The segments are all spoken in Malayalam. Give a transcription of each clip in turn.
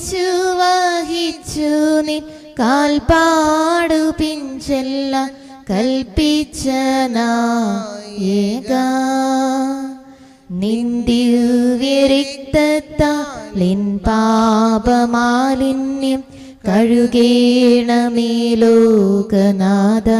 കുരിശു വഹിച്ചു നിൻ കാൽപാടു പിഞ്ചെല്ല കൽപ്പിച്ചനായേക നായക. നിന്ദിവ്യരിക്തത്താലിൻ പാപമാലിന്യം കഴുകേണമേ ലോകനാഥ.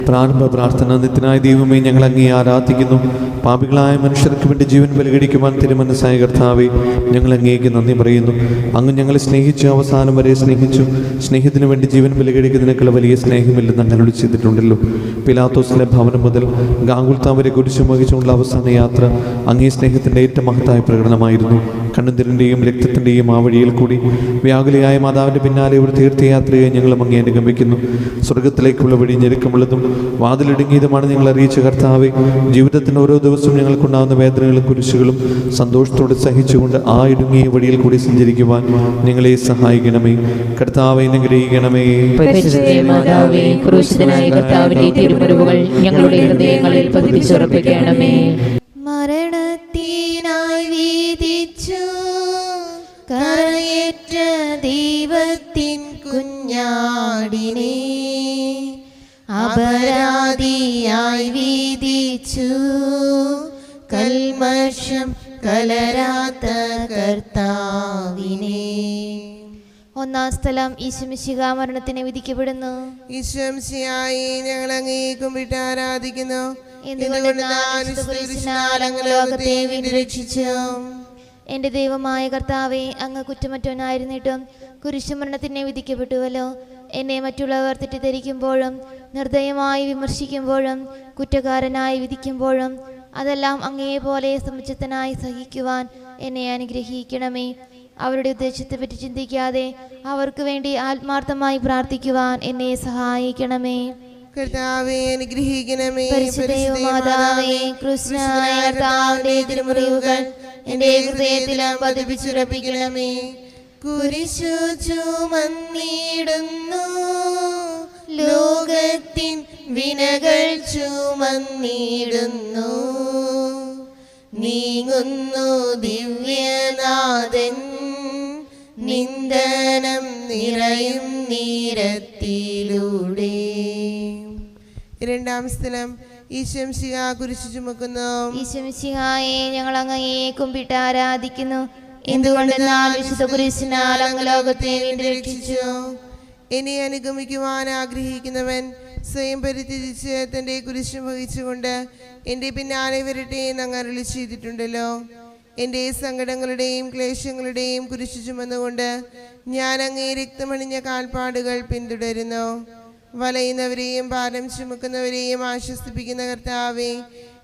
പ്രാരംഭ പ്രാർത്ഥന നിത്യനായ ദൈവമേ ഞങ്ങൾ അങ്ങേ ആരാധിക്കുന്നു. പാപികളായ മനുഷ്യർക്ക് വേണ്ടി ജീവൻ പരിഗണിക്കുവാൻ തിരുമനസായ കർത്താവെ ഞങ്ങൾ അങ്ങേക്ക് നന്ദി പറയുന്നു. അങ്ങ് ഞങ്ങളെ സ്നേഹിച്ചു അവസാനം വരെ സ്നേഹിച്ചു. സ്നേഹത്തിന് വേണ്ടി ജീവൻ പരിഗണിക്കുന്നതിനേക്കാൾ വലിയ സ്നേഹമില്ലെന്ന് അങ്ങനെ ചെയ്തിട്ടുണ്ടല്ലോ. പിലാത്തോസിലെ ഭവനം മുതൽ ഗാംഗുൽത്താ വരെ കുരിശു വഹിച്ചുകൊണ്ടുള്ള അവസാന യാത്ര അങ്ങേ സ്നേഹത്തിന്റെ ഏറ്റവും മഹത്തായ പ്രകടനമായിരുന്നു. കണ്ണുതിരിന്റെയും രക്തത്തിന്റെയും ആ വഴിയിൽ കൂടി വ്യാകുലയായ മാതാവിന്റെ പിന്നാലെ ഒരു തീർത്ഥയാത്രയെ ഞങ്ങൾ അങ്ങേ അനുഗമിക്കുന്നു. സ്വർഗത്തിലേക്കുള്ള വഴി ഞെരുക്കമുള്ളതും വാതിലിടുങ്ങിയതുമാണ് ഞങ്ങൾ അറിയിച്ച കർത്താവെ. ജീവിതത്തിന് ഓരോ ദിവസവും ഞങ്ങൾക്കുണ്ടാകുന്ന വേദനകളും കുരിശുകളും സന്തോഷത്തോടെ സഹിച്ചുകൊണ്ട് ആ ഇടുങ്ങിയ വഴിയിൽ കൂടി സഞ്ചരിക്കുവാൻ ഞങ്ങളെ സഹായിക്കണമേ. കർത്താവെ അനുഗ്രഹിക്കണമേ ഞങ്ങളുടെ ഹൃദയങ്ങളിൽ പതിപ്പിച്ചുറപ്പിക്കണമേ. മരണത്തിനായി കുഞ്ഞാടിനെ അപരാധിയായി വീതിച്ചു. കൽമർഷം കലരാത്ത കർത്താവിനെ. ഒന്നാം സ്ഥലം ഈശുമിശിക മരണത്തിന് വിധിക്കപ്പെടുന്നു. ഈശ്വംശിയായി ഞങ്ങൾ അങ്ങേ വിട്ട് ആരാധിക്കുന്നു. ലോകത്തെ വീണ്ടും രക്ഷിച്ചു. എന്റെ ദൈവമായ കർത്താവെ അങ്ങ് കുറ്റമറ്റവനായിരുന്നിട്ടും കുരിശുമരണത്തിനെ വിധിക്കപ്പെട്ടുവല്ലോ. എന്നെ മറ്റുള്ളവർ തെറ്റിദ്ധരിക്കുമ്പോഴും നിർദ്ദയമായി വിമർശിക്കുമ്പോഴും കുറ്റക്കാരനായി വിധിക്കുമ്പോഴും അതെല്ലാം അങ്ങയെ പോലെ സമുചിതനായി സഹിക്കുവാൻ എന്നെ അനുഗ്രഹിക്കണമേ. അവരുടെ ഉദ്ദേശത്തെപ്പറ്റി ചിന്തിക്കാതെ അവർക്ക് വേണ്ടി ആത്മാർത്ഥമായി പ്രാർത്ഥിക്കുവാൻ എന്നെ സഹായിക്കണമേ. കർത്താവെ അനുഗ്രഹിക്കണമേ. പരിശുദ്ധമാതാവേ കൃഷ്ണനായ കർത്താവിന്റെ തിരുമുറിവുകൾ എന്റെ ഹൃദയത്തിലും പതിപ്പിച്ചുറപ്പിക്കണമേ. കുരിശു ചുമന്നിടുന്നു ലോകത്തിൻ വിനകൾ ചുമന്നിടുന്നു. നീങ്ങുന്നു ദിവ്യനാഥൻ. നിന്ദനം നിറയും നീരത്തിലൂടെ. രണ്ടാം സ്ഥലം ഈശംശിഹ കുരിശു ചുമക്കുന്നു. ഈശംശിഹായെ ഞങ്ങൾ അങ്ങയെ കുമ്പിട്ട് ആരാധിക്കുന്നു. എന്തുകൊണ്ടെന്നാൽ വിശുദ്ധ കുരിശിനാൽ അങ്ങ് വീണ്ടും രക്ഷിച്ചു. അനുഗമിക്കുവാൻ ആഗ്രഹിക്കുന്നവൻ സ്വയം പരിത്യജിച്ച് തന്റെ കുരിശ് വഹിച്ചുകൊണ്ട് എന്റെ പിന്നാലെ വരട്ടെ എന്ന് അരുളി ചെയ്തിട്ടുണ്ടല്ലോ. എന്റെ സങ്കടങ്ങളുടെയും ക്ലേശങ്ങളുടെയും കുരിശു ചുമന്നുകൊണ്ട് ഞാൻ അങ്ങേ രക്തമണിഞ്ഞ കാൽപ്പാടുകൾ പിന്തുടരുന്നു. വലയുന്നവരെയും ഭാരം ചുമക്കുന്നവരെയും ആശ്വസിപ്പിക്കുന്ന കർത്താവെ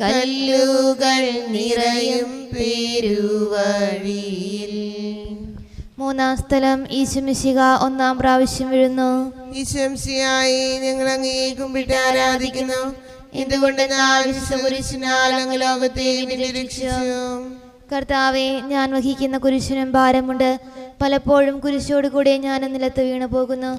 കല്ലുകൾ നിറയും പെരുവഴിയിൽ. മൂന്നാം സ്ഥലം ഈശുമിശിക ഒന്നാം പ്രാവശ്യം വീഴുന്നു. ഈശംശിയായി ഞങ്ങൾ അങ്ങേ കുമ്പിട്ട് ആരാധിക്കുന്നു. എന്തുകൊണ്ട് ലോകത്തെ കർത്താവെ ഞാൻ വഹിക്കുന്ന കുരിശിനും ഭാരമുണ്ട്. പലപ്പോഴും കുരിശോട് കൂടെ ഞാൻ നിലത്ത് വീണു പോകുന്നു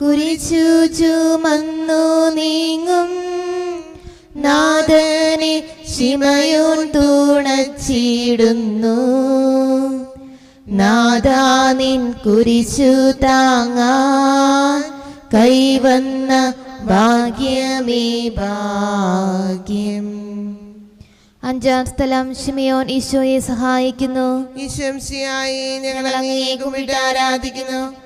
കുരിച്ചു ചുമന്നു നീങ്ങും. നാഥനെ ശിമയോൻ തുണച്ചിടുന്നു. നാദാ നിൻ കുരിശു താങ്ങാൻ കൈവന്ന ഭാഗ്യമേ ഭാഗ്യം. അഞ്ചാം സ്ഥലം ഷിമിയോൻ ഈശോയെ സഹായിക്കുന്നു. ഈശംസിയായി ഞങ്ങൾ അങ്ങേ ആരാധിക്കുന്നു.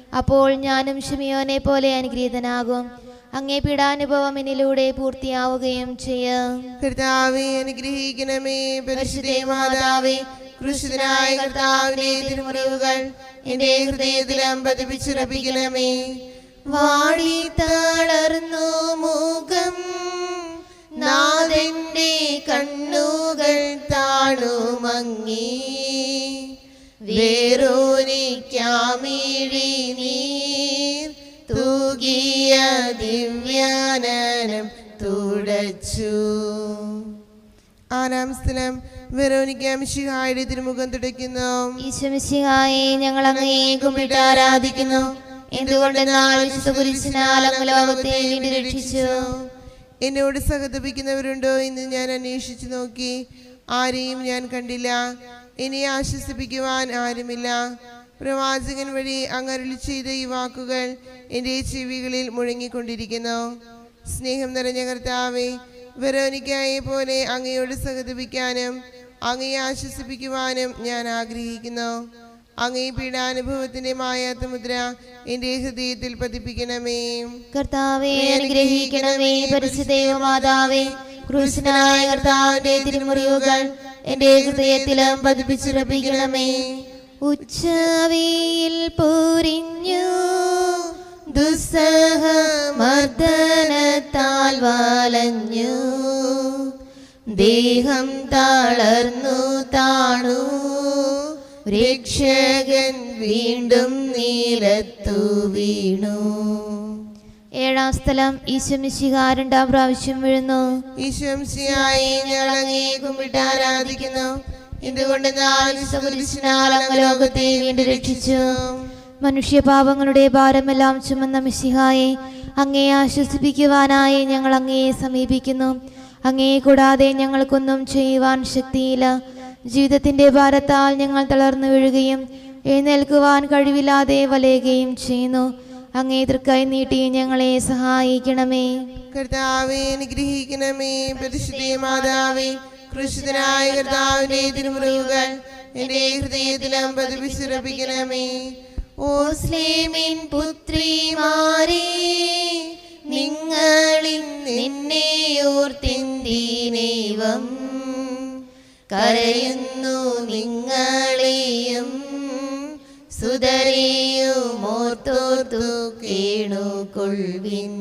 അപ്പോൾ ഞാനും ഷിമിയോനെ പോലെ അനുഗ്രഹീതനാകും. അങ്ങേ പീഡാനുഭവം എന്നിലൂടെ പൂർത്തിയാവുകയും ചെയ്യാം. കർത്താവെ പരിശുദ്ധേ വാടി മുഖം നാഥന്റെ കണ്ണുകൾ താണുമങ്ങി. വേറോനിക്കാമിഴി ആറാം സ്ഥലം. വെറോനിക്ക മിശിഹായുടെ തിരുമുഖം തുടയ്ക്കുന്നു. ഈശ്വമിശിഹായെ ഞങ്ങൾ അങ്ങയെ കുമ്പിട്ട് ആരാധിക്കുന്നു. എന്തുകൊണ്ടെന്നാൽ വിശുദ്ധ അങ്ങ് ലോകത്തെ വീണ്ടും രക്ഷിച്ചു? എന്നോട് സഹതപിക്കുന്നവരുണ്ടോ എന്ന് ഞാൻ അന്വേഷിച്ചു നോക്കി. ആരെയും ഞാൻ കണ്ടില്ല. ഇനി ആശ്വസിപ്പിക്കുവാൻ ആരുമില്ല. പ്രവാചകൻ വഴി അങ്ങരുളി ചെയ്ത ഈ വാക്കുകൾ എന്റെ ചെവികളിൽ മുഴങ്ങിക്കൊണ്ടിരിക്കുന്നു. സ്നേഹം നിറഞ്ഞ കർത്താവെ വെറോനിക്കായെ പോലെ അങ്ങയോട് സഹതപിക്കാനും അങ്ങയെ ആശ്വസിപ്പിക്കുവാനും ഞാൻ ആഗ്രഹിക്കുന്നു. അങ്ങേ പീഡാനുഭവത്തിന്റെ മായാത്ത മുദ്ര എന്റെ ഹൃദയത്തിൽ പതിപ്പിക്കണമേ. കർത്താവെ അനുഗ്രഹിക്കണമേ. പരിശുദ്ധയോ മാതാവേ ക്രൂശനായ കർത്താവിന്റെ തിരുമുറിവുകൾ എന്റെ ഹൃദയത്തിലും പതിപ്പിച്ചുറപ്പിക്കണമേ. ഉച്ചവിയിൽ പൊരിഞ്ഞു ദുസ്സഹ മർദ്ദനത്താൽ വലഞ്ഞു. ദേഹം തളർന്നു താണു. രക്ഷകൻ വീണ്ടും നീലത്തു വീണു. ഏഴാം സ്ഥലം ഈശ്വമിശിക രണ്ടാം പ്രാവശ്യം വീഴുന്നു. ഈശ്വംശിയായി ഞങ്ങൾ അങ്ങേ കുമ്പിട്ട് ആരാധിക്കുന്നു. എന്തുകൊണ്ട് നാളെ അങ്ങ് ലോകത്തെ വീണ്ടും രക്ഷിച്ചു? മനുഷ്യപാപങ്ങളുടെ ഭാരമെല്ലാം ചുമന്ന മിശിഹായെ അങ്ങയെ ആശ്വസിപ്പിക്കുവാനായി ഞങ്ങൾ അങ്ങയെ സമീപിക്കുന്നു. അങ്ങയെ കൂടാതെ ഞങ്ങൾക്കൊന്നും ചെയ്യുവാൻ ശക്തിയില്ല. ജീവിതത്തിന്റെ ഭാരത്താൽ ഞങ്ങൾ തളർന്നു വീഴുകയും എഴുന്നേൽക്കുവാൻ കഴിവില്ലാതെ വലയുകയും ചെയ്യുന്നു. അങ്ങേ തൃക്കൈ നീട്ടി ഞങ്ങളെ സഹായിക്കണമേ. കർത്താവേ അനുഗ്രഹിക്കണമേ. പരിശുദ്ധ മാതാവേ കൃഷിതനായ കർത്താവിന്റെ തിരുമുറിവുകൾ എന്റെ ഹൃദയത്തിലും പതിപ്പിച്ചുറപ്പിക്കണമേ ഓ സ്ലേമിൻ പുത്രിമാരെ നിങ്ങളിൽ നിന്നെ ഓർത്തിന്തീനേവം കരയുന്നു നിങ്ങളെയും സുതരെയും ഓർത്തോർത്തു കേണുകൊള്ളിൻ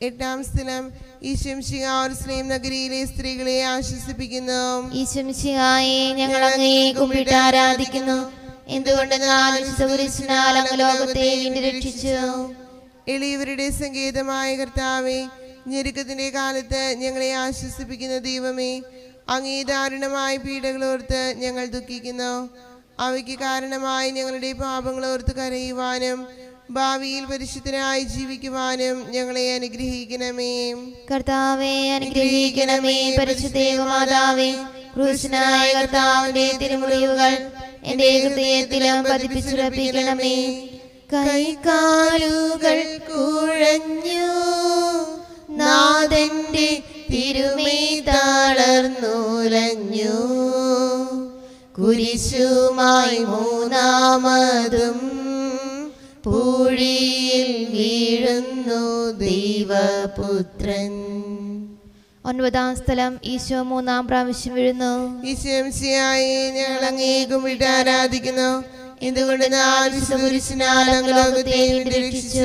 എട്ടാം സ്ഥലം ഈശംശികാർസ്ലേം നഗരിയിലെ സ്ത്രീകളെ ആശ്വസിപ്പിക്കുന്നു. ഈശംശികായെ ഞങ്ങൾ അങ്ങയെ കുമ്പിട്ട് ആരാധിക്കുന്നു. എന്തുകൊണ്ടെന്നാൽ വിശുദ്ധകുരിശിനാൽ അങ്ങ് ലോകത്തെ രക്ഷിച്ചു? എളിയവരുടെ സംഗീതമായ കർത്താവെ ഞെരുക്കത്തിന്റെ കാലത്ത് ഞങ്ങളെ ആശ്വസിപ്പിക്കുന്ന ദൈവമേ അങ്ങേ ദാരുണമായ പീഡകളോർത്ത് ഞങ്ങൾ ദുഃഖിക്കുന്നു. അവയ്ക്ക് കാരണമായി ഞങ്ങളുടെ പാപങ്ങളോർത്ത് കരയുവാനും ഭാവിയിൽ പരിശുദ്ധനായി ജീവിക്കുവാനും ഞങ്ങളെ അനുഗ്രഹിക്കണമേ. കർത്താവേ അനുഗ്രഹിക്കണമേ. പരിശുദ്ധേവമാതാവേ കൃഷ്ണനായ കർത്താവിന്റെ തിരുമുറിവുകൾ എന്റെ ഹൃദയത്തിലും പതിപ്പിച്ചുറപ്പിക്കണമേ. കൈകാലുകൾ കുഴഞ്ഞു. നാഥന്റെ തിരുമേ തളർന്നുലഞ്ഞു. കുരിശുമായി മൂന്നാമതും പൂഴിയിൽ വീഴുന്നു ദൈവപുത്രൻ. ഒൻപതാം സ്ഥലം ഈശോ മൂന്നാം പ്രാവശ്യം വീഴുന്നു. ഞങ്ങൾ കുമ്പിട്ട് ആരാധിക്കുന്നു. രക്ഷിച്ചു?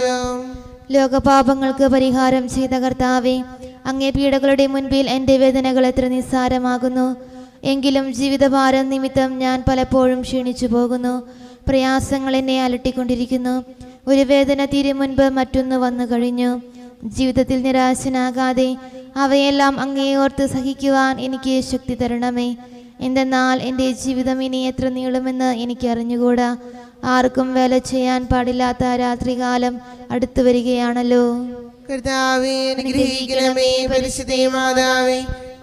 ലോകപാപങ്ങൾക്ക് പരിഹാരം ചെയ്ത കർത്താവെ അങ്ങേ പീഡകളുടെ മുൻപിൽ എന്റെ വേദനകൾ എത്ര നിസ്സാരമാകുന്നു. എങ്കിലും ജീവിതഭാരം നിമിത്തം ഞാൻ പലപ്പോഴും ക്ഷീണിച്ചു പോകുന്നു. പ്രയാസങ്ങൾ എന്നെ അലട്ടിക്കൊണ്ടിരിക്കുന്നു. ഒരു വേദന തീരെ മുൻപ് മറ്റൊന്ന് വന്നു കഴിഞ്ഞു. ജീവിതത്തിൽ നിരാശനാകാതെ അവയെല്ലാം അങ്ങേ ഓർത്ത് സഹിക്കുവാൻ എനിക്ക് ശക്തി തരണമേ. എന്തെന്നാൽ എന്റെ ജീവിതം ഇനി എത്ര നീളുമെന്ന് എനിക്ക് അറിഞ്ഞുകൂടാ. ആർക്കും വേല ചെയ്യാൻ പാടില്ലാത്ത രാത്രികാലം അടുത്തു വരികയാണല്ലോ. കർത്താവേ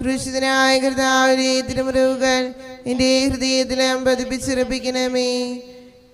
ക്രൂശിതനായ കർത്താവിന്റെ തിരുമുറിവുകൾ എന്റെ ഹൃദയത്തിലും പതിപ്പിച്ചുറപ്പിക്കണമേ.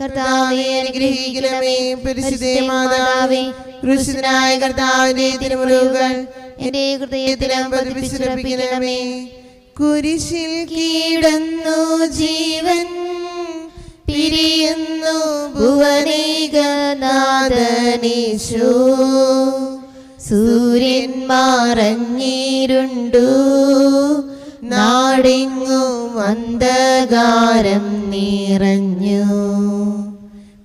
കർത്താവെ അനുഗ്രഹിക്കണമേ. പരിശുദ്ധേ മാതാവേ കുരിശിൽ കീടന്നു ജീവൻ പിരിയുന്നു ഭുവനേകനാഥനീശോ. സൂര്യൻ മറഞ്ഞിരുണ്ടു നാടെങ്ങും അന്ധകാരം നിറഞ്ഞു.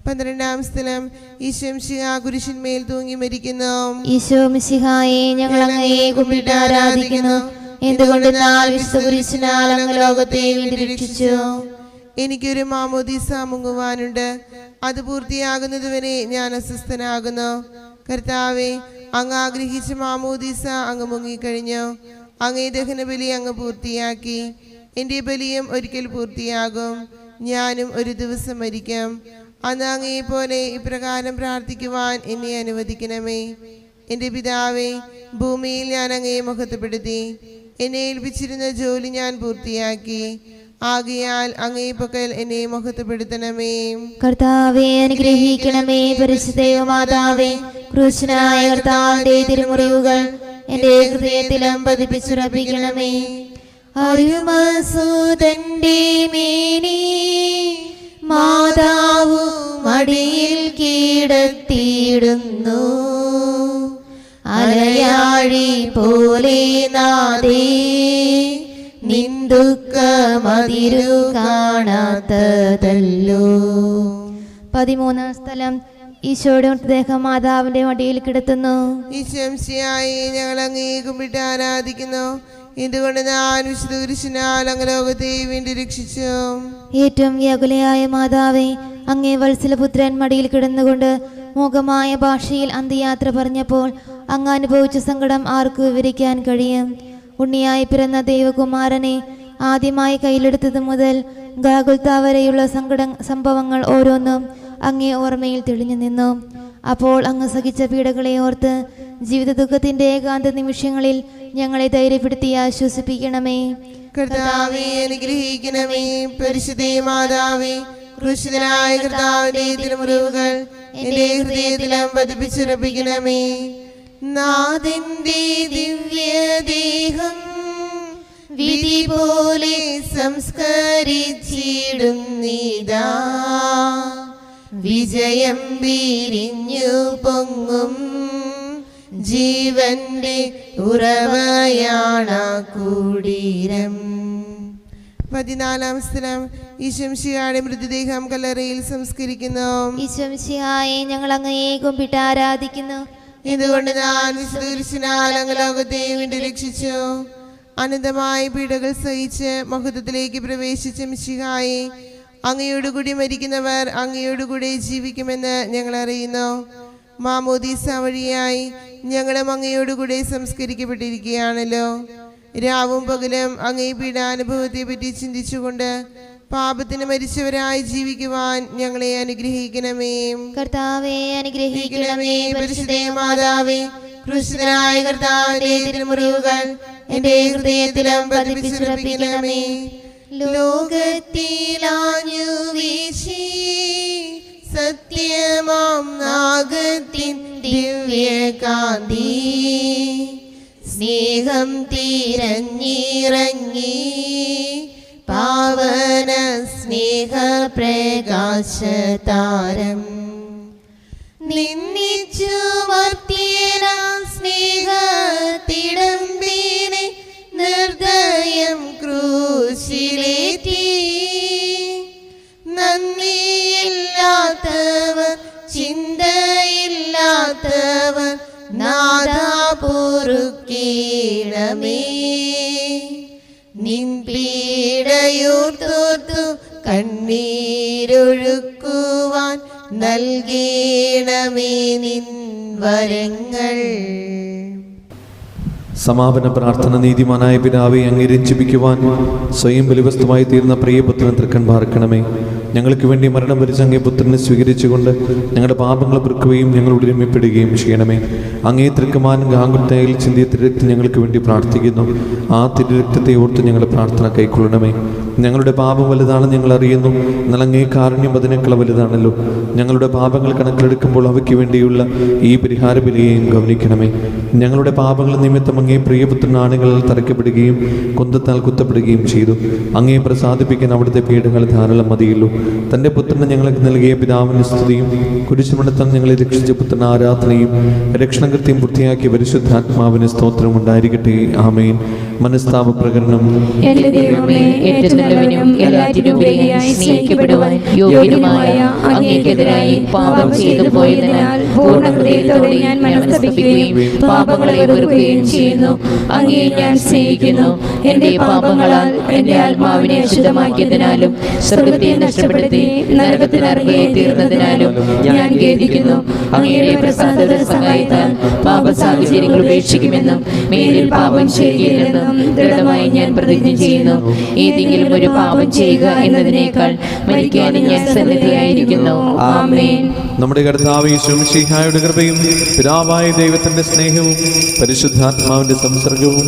പന്ത്രണ്ടാം സ്ഥലം. ഈശംശിക കുരിശിന്മേൽ തൂങ്ങി മരിക്കുന്നു. ഈശോ ശിഹായെ ഞങ്ങൾ അങ്ങയെ കുമ്പിട്ട് ആരാധിക്കുന്നു. എന്തുകൊണ്ട് അങ്ങ് ലോകത്തെ വീണ്ടും രക്ഷിച്ചു? എനിക്കൊരു മാമോദീസ മുങ്ങുവാനുണ്ട്. അത് പൂർത്തിയാകുന്നതുവരെ ഞാൻ അസ്വസ്ഥനാകുന്നു. കർത്താവെ അങ്ങ് ആഗ്രഹിച്ച മാമോദീസ അങ്ങ് മുങ്ങിക്കഴിഞ്ഞു. അങ്ങേ ദഹനബലി അങ്ങ് പൂർത്തിയാക്കി. എന്റെ ബലിയും ഒരിക്കൽ പൂർത്തിയാകും. ഞാനും ഒരു ദിവസം മരിക്കും. അന്ന് പോലെ ഇപ്രകാരം പ്രാർത്ഥിക്കുവാൻ എന്നെ അനുവദിക്കണമേ. എന്റെ പിതാവേ ഭൂമിയിൽ ഞാൻ അങ്ങയെ മഹത്വപ്പെടുത്തി എന്നെ ഏൽപ്പിച്ചിരുന്ന ജോലി ഞാൻ പൂർത്തിയാക്കി. ആകയാൽ അങ്ങേ പക്കൽ എന്നെ മഹത്വപ്പെടുത്തണമേ കർത്താവെ അനുഗ്രഹിക്കണമേ പരിശുദ്ധയോ മാതാവേ ക്രൂശനായ കർത്താവിന്റെ തിരുമുറിവുകൾ എന്റെ ഹൃദയത്തിലും പതിപ്പിച്ചുറപ്പിക്കണമേ. അരുമസൂതന്റെ മേനി. മാതാവു മടിയിൽ കീടത്തിയിടുന്നു. അലയാഴി പോലെ നാദേ. നിന്ദുക്ക മതിരു കാണാത്തതല്ലോ. പതിമൂന്നാം സ്ഥലം. ഈശോയുടെ മൃതദേഹം മാതാവിന്റെ മടിയിൽ കിടത്തുന്നു. ഈശംശയായി ഞങ്ങൾ അങ്ങേ കുമ്പിട്ട് ആരാധിക്കുന്നു. എന്തുകൊണ്ട് ഞാൻ വിശുദ്ധ കുരിശിനാൽ അങ്ങ് ലോകത്തെ വീണ്ടും രക്ഷിച്ചു. ഏറ്റവും വ്യാകുലയായ മാതാവേ അങ്ങേ വത്സലപുത്രൻ മടിയിൽ കിടന്നുകൊണ്ട് മൂകമായ ഭാഷയിൽ അന്ത്യയാത്ര പറഞ്ഞപ്പോൾ അങ്ങ് അനുഭവിച്ച സങ്കടം ആർക്ക് വിവരിക്കാൻ കഴിയും. ഉണ്ണിയായി പിറന്ന ദൈവകുമാരനെ ആദ്യമായി കയ്യിലെടുത്തത് മുതൽ ഗാകുൽത്ത വരെയുള്ള സങ്കട സംഭവങ്ങൾ ഓരോന്നും അങ്ങേ ഓർമ്മയിൽ തെളിഞ്ഞു നിന്നു. അപ്പോൾ അങ്ങ് സഹിച്ച പീഡകളെ ഓർത്ത് ജീവിത ദുഃഖത്തിന്റെ ഏകാന്ത നിമിഷങ്ങളിൽ ഞങ്ങളെ ധൈര്യപ്പെടുത്തി ആശ്വസിപ്പിക്കണമേ. കർത്താവെ അനുഗ്രഹിക്കണമേ. പരിശുദ്ധേ മാതാവേ കൃഷിതനായ കർത്താവിന്റെ തിരുമുറിവുകൾ എന്റെ ഹൃദയത്തിലും പതിപ്പിച്ചുറപ്പിക്കണമേ. നാഥന്റെ ദിവ്യദേഹം വിധി പോലെ സംസ്കരിച്ചിടുന്നിതാ. വിജയം വിരിഞ്ഞു പൊങ്ങും ജീവന്റെ ഉറവയാണ കൂടീരം. പതിനാലാം സ്ഥലം. ഈശംഷിയുടെ മൃതദേഹം കല്ലറയിൽ സംസ്കരിക്കുന്നു. ഈശ്വംശിയായെ ഞങ്ങൾ അങ്ങയെ കുമ്പിട്ട് ആരാധിക്കുന്നു. ഇതുകൊണ്ട് ഞാൻ വിശുദ്ധീർശനാൽ അങ്ങ് ലോകത്തെ വീണ്ടും രക്ഷിച്ചു? അനന്തമായ പീഡകൾ സഹിച്ച് മഹത്വത്തിലേക്ക് പ്രവേശിച്ച മിശിഹായി അങ്ങയോടുകൂടി മരിക്കുന്നവർ അങ്ങയോടുകൂടി ജീവിക്കുമെന്ന് ഞങ്ങൾ അറിയുന്നു. മാമോദീസ വഴിയായി ഞങ്ങളും അങ്ങയോടുകൂടി സംസ്കരിക്കപ്പെട്ടിരിക്കുകയാണല്ലോ. രാവും പകലും അങ്ങേ പീഡാനുഭവത്തെ പറ്റി ചിന്തിച്ചുകൊണ്ട് പാപത്തിന് മരിച്ചവരായി ജീവിക്കുവാൻ ഞങ്ങളെ അനുഗ്രഹിക്കണമേ. കർത്താവേ അനുഗ്രഹിക്കണമേ. ഗ്രഹിക്കണമേ പരിശുദ്ധേ മാതാവേ കൃഷ്ണനായ കർത്താവിന്റെ തിരുമുറിവുകൾ എന്റെ ഹൃദയത്തിലും പതിപ്പിച്ചുറപ്പിക്കണമേ. ലോകത്തിലാഞ്ഞു വീശി സത്യമാം നാഗത്തിൻ ദിവ്യകാന്തി. സ്നേഹം തിരഞ്ഞിറങ്ങി പാവന സ്നേഹ പ്രകാശതാരം. നിന്നിച്ചു സ്നേഹ തിടമ്പീനെ നിർദ്ദയം ക്രൂശിലേറ്റി ചിന്തയില്ലാത്തവർ നാദാ പൊറുക്കീണമേ. നിൻ പീഡയൂർത്തോർത്തു കണ്ണീരൊഴുക്കുവാൻ നൽകീണമേ നിൻ വരങ്ങൾ. സമാപന പ്രാർത്ഥന നീതിമാനായ പിതാവെ അങ്ങേ രഞ്ജിപ്പിക്കുവാൻ സ്വയം ബലിവസ്തുമായി തീർന്ന പ്രിയപുത്രൻ തൃക്കൺ പാർക്കണമേ. ഞങ്ങൾക്ക് വേണ്ടി മരണം വരിച്ച അങ്ങേ പുത്രനെ സ്വീകരിച്ചുകൊണ്ട് ഞങ്ങളുടെ പാപങ്ങൾ പൊറുക്കുകയും ഞങ്ങൾ ഒരുമിപ്പെടുകയും ചെയ്യണമേ. അങ്ങേ തൃക്കമാനും ഗാംഗുത്തയിൽ ചിന്തിയ തിരുരക്തം ഞങ്ങൾക്ക് വേണ്ടി പ്രാർത്ഥിക്കുന്നു. ആ തിരുരക്തത്തെ ഓർത്ത് ഞങ്ങളുടെ പ്രാർത്ഥന കൈക്കൊള്ളണമേ. ഞങ്ങളുടെ പാപം വലുതാണെന്ന് ഞങ്ങൾ അറിയുന്നു. എന്നാൽ അങ്ങേ കാരുണ്യം അതിനേക്കാൾ വലുതാണല്ലോ. ഞങ്ങളുടെ പാപങ്ങൾ കണക്കിലെടുക്കുമ്പോൾ അവയ്ക്ക് വേണ്ടിയുള്ള ഈ പരിഹാര ബലിയെയും ഗവനിക്കണമേ ഞങ്ങളുടെ പാപങ്ങൾ നിമിത്തം അങ്ങേ പ്രിയപുത്രൻ ആണുകളിൽ തറയ്ക്കപ്പെടുകയും കുന്തത്താൽ കുത്തപ്പെടുകയും ചെയ്തു. അങ്ങേ പ്രസാദിപ്പിക്കാൻ അവിടുത്തെ പീഠങ്ങൾ ധാരാളം മതിയുള്ളു തന്റെ പുത്രന് ഞങ്ങൾക്ക് നൽകിയ പിതാവിന്റെ സ്തുതിയും കുരിശുമണത്താൽ ഞങ്ങളെ രക്ഷിച്ച പുത്രൻ ആരാധനയും രക്ഷണകൃത്യം പൂർത്തിയാക്കിയ പരിശുദ്ധാത്മാവിന് സ്തോത്രം ഉണ്ടായിരിക്കട്ടെ. ആമേൻ. മനസ്താപ സ്നേഹിക്കപ്പെടുവാൻ അങ്ങേക്കെതിരായി ഞാൻ പാപങ്ങളെ വെറുക്കുകയും ചെയ്യുന്നു. അങ്ങേ ഞാൻ സ്നേഹിക്കുന്നു. എന്റെ പാപങ്ങളാൽ എന്റെ ആത്മാവിനെ അശുദ്ധമാക്കിയതിനാലും സ്വർഗത്തെ നഷ്ടപ്പെടുത്തി നരകത്തിനിറങ്ങിയെ തീർന്നതിനാലും ഞാൻ ഖേദിക്കുന്നു. അങ്ങയുടെ പ്രസാദ സഹായത്താൽ പാപ സാഹചര്യങ്ങൾ ഉപേക്ഷിക്കുമെന്നും മേലിൽ പാപം ചെയ്യുകയില്ലെന്നും ദൃഢമായി ഞാൻ പ്രതിജ്ഞ ചെയ്യുന്നു. ഏതെങ്കിലും ഒരു പാപം ചെയ്യുക എന്നതിനേക്കാൾ മരിക്കാനും ഞാൻ സന്നിധിയായിരിക്കുന്നു. ആമേൻ. നമ്മുടെ കർത്താവ് ശിഹായുടെ കൃപയും പിതാവായ ദൈവത്തിന്റെ സ്നേഹവും പരിശുദ്ധാത്മാവിന്റെ സംസർഗവും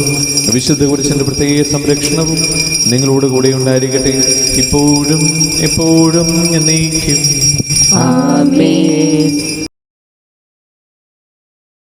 വിശുദ്ധ കുരിശന്റെ പ്രത്യേക സംരക്ഷണവും നിങ്ങളോട് കൂടെ ഉണ്ടായിരിക്കട്ടെ. ഇപ്പോഴും എപ്പോഴും എന്നേക്കും ആമേൻ.